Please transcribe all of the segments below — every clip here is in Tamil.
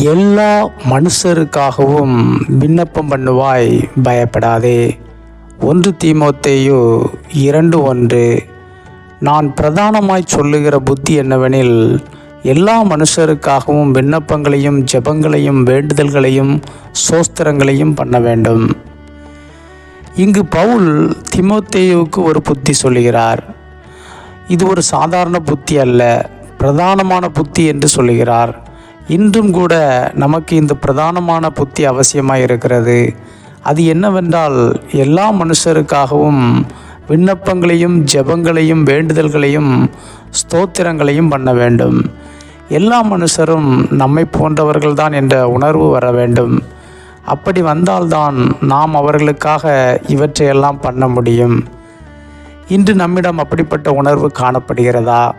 எல்லா மனுஷருக்காகவும் விண்ணப்பம் பண்ணுவாய் பயப்படாதே. ஒன்று தீமோத்தேயு இரண்டு ஒன்று. நான் பிரதானமாய் சொல்லுகிற புத்தி என்னவெனில் எல்லா மனுஷருக்காகவும் விண்ணப்பங்களையும் ஜெபங்களையும் வேண்டுதல்களையும் சோஸ்திரங்களையும் பண்ண வேண்டும். இங்கு பவுல் திமோத்தேயுவுக்கு ஒரு புத்தி சொல்லுகிறார். இது ஒரு சாதாரண புத்தி அல்ல பிரதானமான புத்தி என்று சொல்லுகிறார். இன்றும் கூட நமக்கு இந்த பிரதானமான புத்தி அவசியமாக இருக்கிறது. அது என்னவென்றால் எல்லா மனுஷருக்காகவும் விண்ணப்பங்களையும் ஜெபங்களையும் வேண்டுதல்களையும் ஸ்தோத்திரங்களையும் பண்ண வேண்டும். எல்லா மனுஷரும் நம்மை போன்றவர்கள்தான் என்ற உணர்வு வர வேண்டும். அப்படி வந்தால்தான் நாம் அவர்களுக்காக இவற்றையெல்லாம் பண்ண முடியும். இன்று நம்மிடம் அப்படிப்பட்ட உணர்வு காணப்படுகிறதா?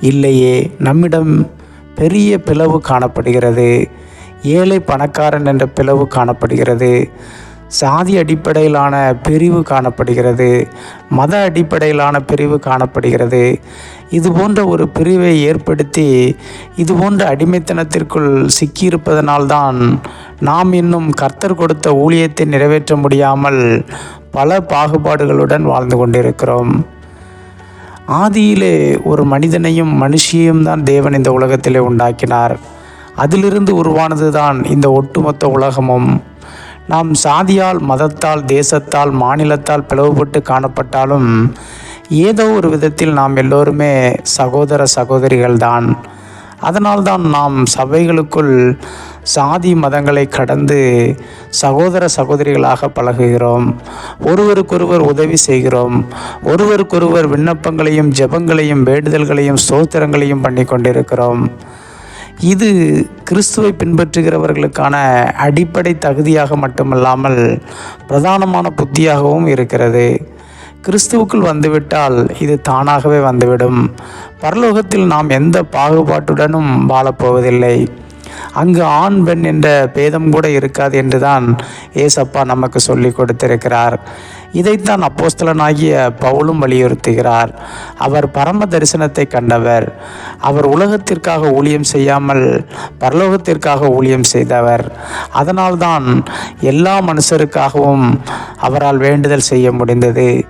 இல்லையே. நம்மிடம் பெரிய பிளவு காணப்படுகிறது. ஏழை பணக்காரன் என்ற பிளவு காணப்படுகிறது. சாதி அடிப்படையிலான பிரிவு காணப்படுகிறது. மத அடிப்படையிலான பிரிவு காணப்படுகிறது. இது போன்ற ஒரு பிரிவை ஏற்படுத்தி இது போன்ற அடிமைத்தனத்திற்குள் சிக்கியிருப்பதனால்தான் நாம் இன்னும் கர்த்தர் கொடுத்த ஊழியத்தை நிறைவேற்ற முடியாமல் பல பாகுபாடுகளுடன் வாழ்ந்து கொண்டிருக்கிறோம். ஆதியிலே ஒரு மனிதனையும் மனுஷியையும் தான் தேவன் இந்த உலகத்திலே உண்டாக்கினார். அதிலிருந்து உருவானது தான் இந்த ஒட்டுமொத்த உலகமும். நாம் சாதியால் மதத்தால் தேசத்தால் மாநிலத்தால் பிளவுபட்டு காணப்பட்டாலும் ஏதோ ஒரு விதத்தில் நாம் எல்லோருமே சகோதர சகோதரிகள்தான். அதனால்தான் நாம் சபைகளுக்குள் சாதி மதங்களை கடந்து சகோதர சகோதரிகளாக பழகுகிறோம். ஒருவருக்கொருவர் உதவி செய்கிறோம். ஒருவருக்கொருவர் விண்ணப்பங்களையும் ஜெபங்களையும் வேண்டுதல்களையும் சோத்திரங்களையும் பண்ணி கொண்டிருக்கிறோம். இது கிறிஸ்துவை பின்பற்றுகிறவர்களுக்கான அடிப்படை தகுதியாக மட்டுமல்லாமல் பிரதானமான புத்தியாகவும் இருக்கிறது. கிறிஸ்துவுக்குள் வந்துவிட்டால் இது தானாகவே வந்துவிடும். பரலோகத்தில் நாம் எந்த பாகுபாட்டுடனும் வாழப்போவதில்லை. அங்கு ஆண் பெண் என்ற பேதம் கூட இருக்காது என்றுதான் ஏசப்பா நமக்கு சொல்லி கொடுத்திருக்கிறார். இதைத்தான் அப்போஸ்தலனாகிய பவுலும் வலியுறுத்துகிறார். அவர் பரம தரிசனத்தை கண்டவர். அவர் உலகத்திற்காக ஊழியம் செய்யாமல் பரலோகத்திற்காக ஊழியம் செய்தவர். அதனால்தான் எல்லா மனுஷருக்காகவும் அவரால் வேண்டுதல் செய்ய முடிந்தது.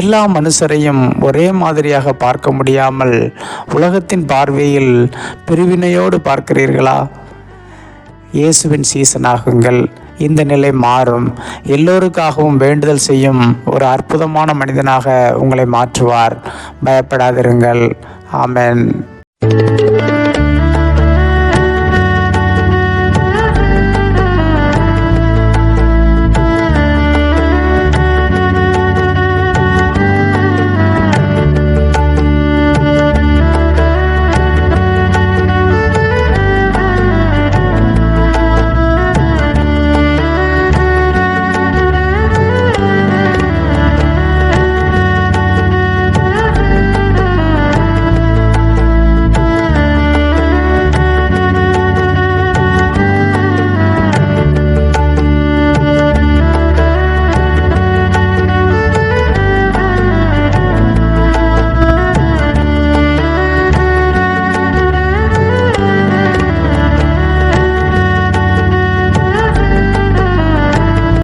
எல்லா மனுஷரையும் ஒரே மாதிரியாக பார்க்க முடியாமல் உலகத்தின் பார்வையில் பிரிவினையோடு பார்க்கிறீர்களா? இயேசுவின் சீசனாகுங்கள் இந்த நிலை மாறும். எல்லோருக்காகவும் வேண்டுதல் செய்யும் ஒரு அற்புதமான மனிதனாக உங்களை மாற்றுவார். பயப்படாதிருங்கள். ஆமென்.